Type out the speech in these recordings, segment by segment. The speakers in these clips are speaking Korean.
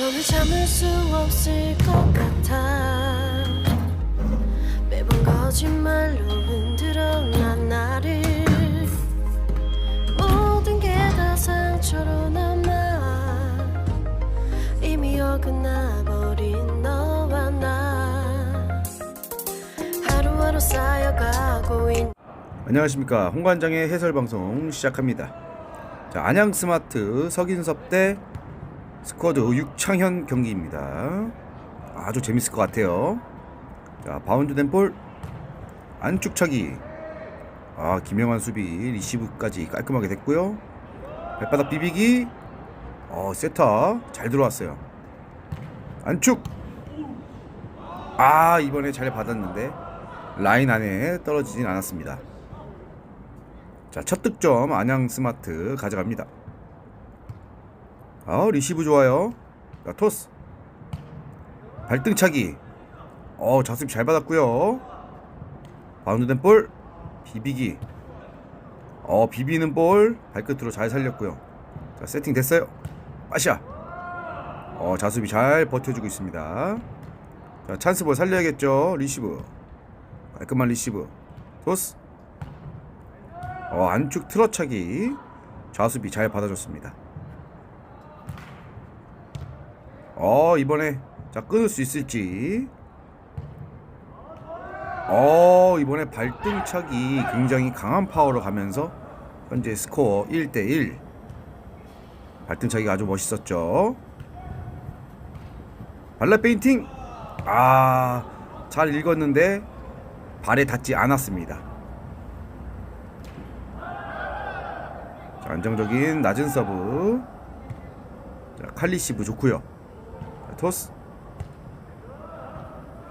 손을 잡을 수 없을 것 같아. 매번 거짓말로 흔들어 난 나를. 모든 게 다 상처로 남아. 이미 어긋나 버린 너와 나. 하루하루 쌓여가고 있는 안녕하십니까. 홍관장의 해설 방송 시작합니다. 자 안양 스마트 석인섭 대 스쿼드 육창현 경기입니다. 아주 재밌을 것 같아요. 자 바운드된 볼 안쪽 차기 아 김영환 수비 리시브까지 깔끔하게 됐고요. 발바닥 비비기 어 세타 잘 들어왔어요. 안쪽 아 이번에 잘 받았는데 라인 안에 떨어지진 않았습니다. 자, 첫 득점 안양 스마트 가져갑니다. 아, 리시브 좋아요. 자, 토스. 발등차기. 어, 자습 잘 받았고요. 바운드된 볼 비비기. 어, 비비는 볼 발끝으로 잘 살렸고요. 자, 세팅 됐어요. 빠샤. 어, 자습이 잘 버텨주고 있습니다. 자, 찬스볼 살려야겠죠. 리시브. 깔끔한 리시브. 토스. 어, 안쪽 틀어차기 좌수비 잘 받아줬습니다. 어 이번에 자 끊을 수 있을지. 어 이번에 발등차기 굉장히 강한 파워로 가면서 현재 스코어 1대1 발등차기가 아주 멋있었죠. 발라 페인팅 아 잘 읽었는데 발에 닿지 않았습니다. 자, 안정적인 낮은 서브. 자, 칼리시브 좋고요. 자, 토스.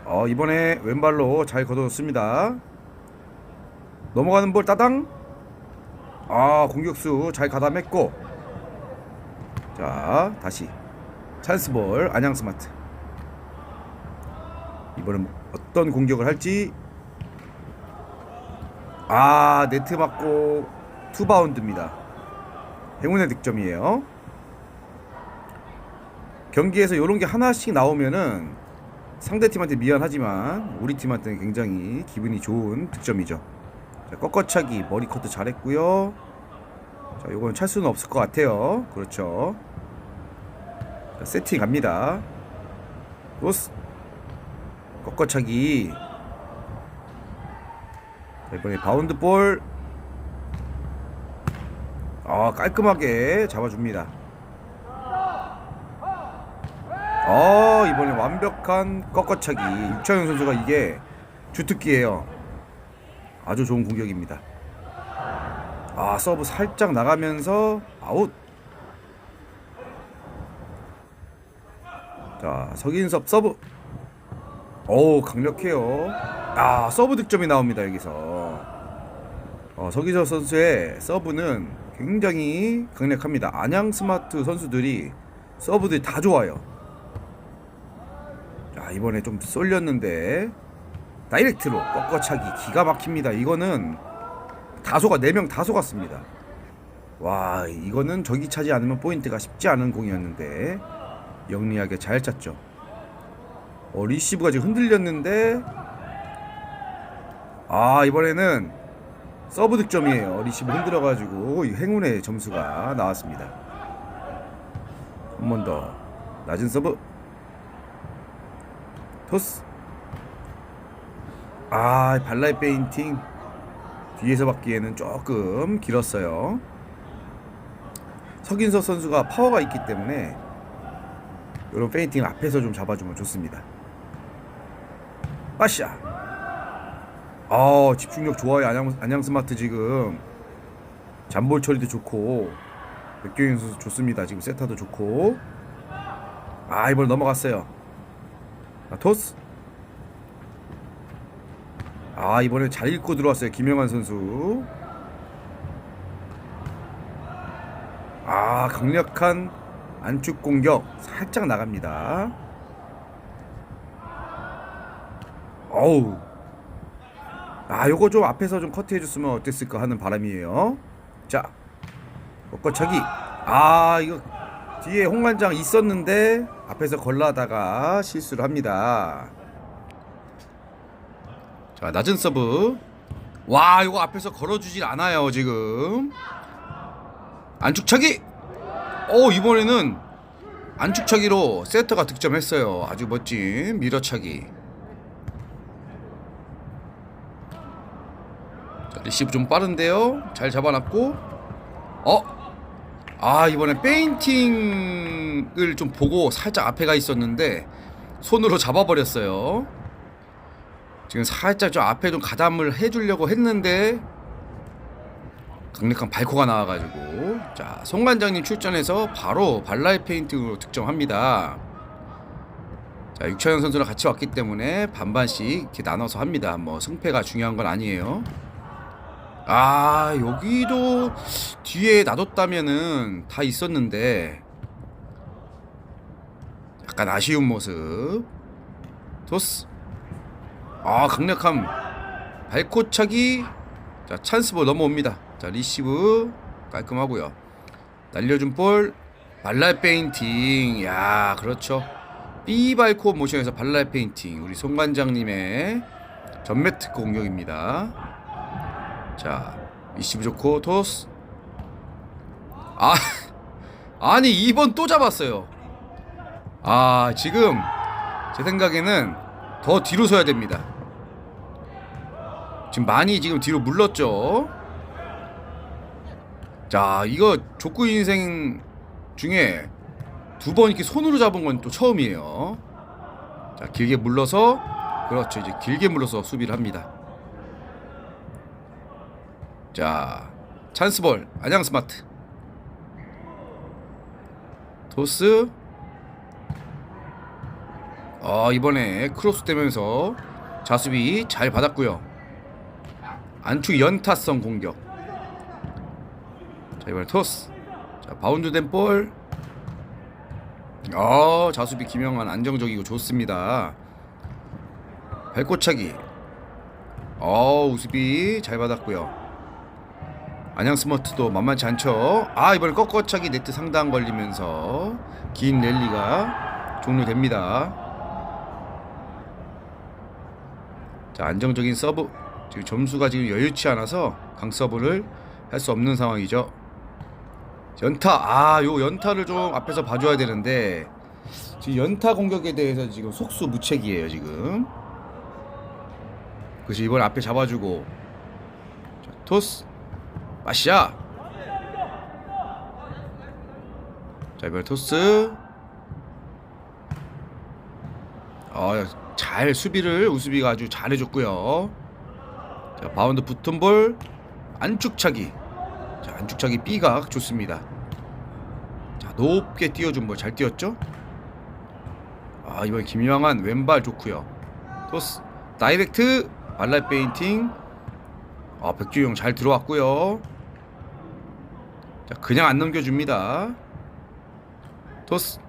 어, 이번에 왼발로 잘 걷어줬습니다. 넘어가는 볼 따당. 아, 공격수 잘 가담했고. 자, 다시 찬스볼 안양 스마트. 이번엔 어떤 공격을 할지. 아, 네트 맞고 투바운드입니다. 행운의 득점이에요. 경기에서 이런 게 하나씩 나오면은 상대 팀한테 미안하지만 우리 팀한테는 굉장히 기분이 좋은 득점이죠. 자, 꺾어차기 머리 커트 잘했고요. 자, 이건 찰 수는 없을 것 같아요. 그렇죠. 자, 세팅 갑니다. 로스 꺾어차기. 자, 이번에 바운드 볼 아 깔끔하게 잡아줍니다. 어 이번에 완벽한 꺾어차기 육창현 선수가 이게 주특기예요. 아주 좋은 공격입니다. 아 서브 살짝 나가면서 아웃. 자 석인섭 서브. 오 강력해요. 아 서브 득점이 나옵니다 여기서. 어, 서기석 선수의 서브는 굉장히 강력합니다. 안양 스마트 선수들이 서브들이 다 좋아요. 자, 이번에 좀 쏠렸는데 다이렉트로 꺾어차기 기가 막힙니다. 이거는 다소가 4명 다 속았습니다. 와, 이거는 저기 차지 않으면 포인트가 쉽지 않은 공이었는데 영리하게 잘 찼죠. 어, 리시브가 지금 흔들렸는데 아, 이번에는 서브 득점이에요. 리시브 흔들어가지고 이 행운의 점수가 나왔습니다. 한 번 더 낮은 서브 토스. 아 발라이 페인팅. 뒤에서 받기에는 조금 길었어요. 석인석 선수가 파워가 있기 때문에 이런 페인팅 앞에서 좀 잡아주면 좋습니다. 빠샤 아. 집중력 좋아요. 안양, 안양 스마트 지금. 잠볼 처리도 좋고. 백경현 선수 좋습니다. 지금 세타도 좋고. 아 이번 넘어갔어요 아, 토스? 아 이번에 잘 읽고 들어왔어요 김영환 선수. 아 강력한 안축 공격 살짝 나갑니다. 어우. 아 요거 좀 앞에서 좀 커트 해줬으면 어땠을까 하는 바람이에요. 자 꺾어차기. 아 이거 뒤에 홍관장 있었는데 앞에서 걸라다가 실수를 합니다. 자, 낮은 서브. 와, 이거 앞에서 걸어주질 않아요, 지금. 안축차기! 오, 이번에는 안축차기로 세터가 득점했어요. 아주 멋진 밀어차기. 자, 리시브 좀 빠른데요. 잘 잡아놨고. 어? 아, 이번에 페인팅을 좀 보고 살짝 앞에 가 있었는데 손으로 잡아버렸어요. 지금 살짝 좀 앞에 좀 가담을 해주려고 했는데 강력한 발코가 나와가지고 자 송관장님 출전해서 바로 발라이 페인팅으로 득점합니다. 자 육차현 선수랑 같이 왔기 때문에 반반씩 이렇게 나눠서 합니다. 뭐 승패가 중요한 건 아니에요. 아 여기도 뒤에 놔뒀다면은 다 있었는데 약간 아쉬운 모습. 토스. 아 강력한 발코차기 자 찬스볼 넘어옵니다. 자 리시브 깔끔하고요. 날려준 볼 발랄 페인팅. 야 그렇죠. B 발코 모션에서 발랄 페인팅. 우리 송관장님의 전매 특허 공격입니다 자 리시브 좋고 토스 아 아니 2번 또 잡았어요 아 지금 제 생각에는 더 뒤로 서야 됩니다. 지금 많이 지금 뒤로 물렀죠. 자, 이거 족구 인생 중에 두 번 이렇게 손으로 잡은 건 또 처음이에요. 자, 길게 물러서 그렇죠. 이제 길게 물러서 수비를 합니다. 자, 찬스볼 안양 스마트. 토스 어, 이번에 크로스 되면서 자수비 잘 받았고요. 안축 연타성 공격. 자 이번에 토스. 자 바운드 된 볼. 어 자수비 김영환 안정적이고 좋습니다. 발꽃차기. 어 우수비 잘 받았고요. 안양 스머트도 만만치 않죠. 아 이번에 꺾어차기 네트 상단 걸리면서 긴 랠리가 종료됩니다. 자, 안정적인 서브. 지금 점수가 지금 여유치 않아서 강 서브를 할 수 없는 상황이죠. 연타. 아, 요 연타를 좀 앞에서 봐줘야 되는데 지금 연타 공격에 대해서 지금 속수무책이에요, 지금. 그래서 이번 앞에 잡아주고 자, 토스 마시아 자 이번 토스 어, 잘 수비를 우수비가 아주 잘해줬고요. 자 바운드 붙은 볼 안축차기. 자 안축차기 B각 좋습니다. 자 높게 띄워준 볼 잘 띄웠죠? 아 이번 김영환 왼발 좋고요. 토스 다이렉트 발랄 페인팅. 아 백주영 잘 들어왔고요. 자 그냥 안 넘겨줍니다. 토스.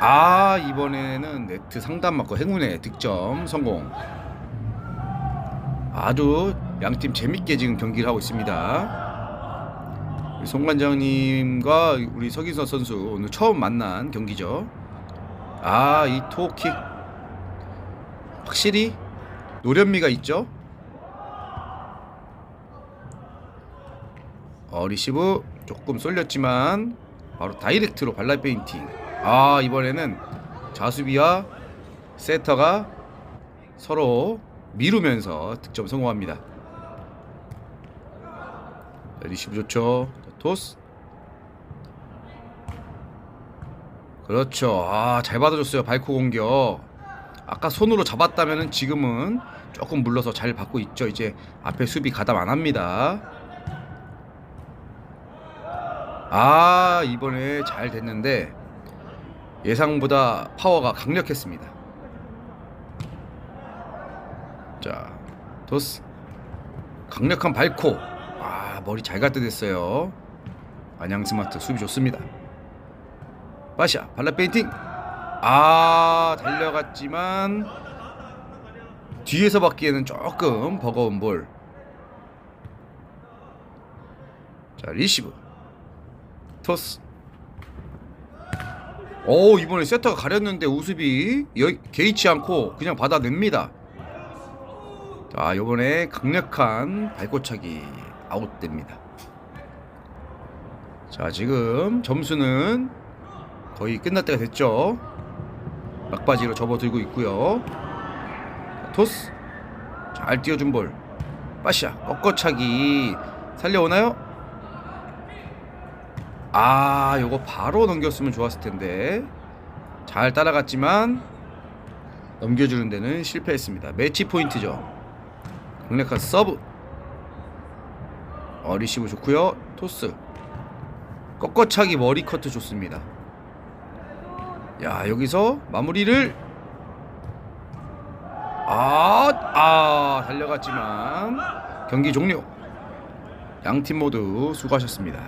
아 이번에는 네트 상단 맞고 행운의 득점 성공. 아주 양팀 재밌게 지금 경기를 하고 있습니다. 송관장님과 우리 서기서 선수 오늘 처음 만난 경기죠. 아 이 토킥. 확실히 노련미가 있죠 어 리시브 조금 쏠렸지만 바로 다이렉트로 발라이 페인팅 아 이번에는 자수비와 세터가 서로 미루면서 득점 성공합니다. 자, 리시브 좋죠. 자, 토스. 그렇죠. 아, 잘 받아줬어요. 발코 공격. 아까 손으로 잡았다면은 지금은 조금 물러서 잘 받고 있죠. 이제 앞에 수비 가담 안 합니다. 아, 이번에 잘 됐는데 예상보다 파워가 강력했습니다. 자, 도스 강력한 발코. 아, 머리 잘 갖다 댔어요. 안양 스마트 수비 좋습니다. 바샤 발라 페인팅. 아, 달려갔지만 뒤에서 받기에는 조금 버거운 볼. 자, 리시브. 토스. 오 이번에 세터가 가렸는데 우습이 여, 개의치 않고 그냥 받아냅니다. 자 이번에 강력한 발꽃차기 아웃됩니다. 자 지금 점수는 거의 끝날 때가 됐죠. 막바지로 접어들고 있고요. 자, 토스 잘 띄워준 볼 빠샤 꺾어차기 살려오나요? 아 요거 바로 넘겼으면 좋았을 텐데. 잘 따라갔지만 넘겨주는 데는 실패했습니다. 매치 포인트죠. 강력한 서브. 어 리시브 좋고요. 토스. 꺾어차기 머리 커트 좋습니다. 야 여기서 마무리를. 아, 아 달려갔지만 경기 종료. 양 팀 모두 수고하셨습니다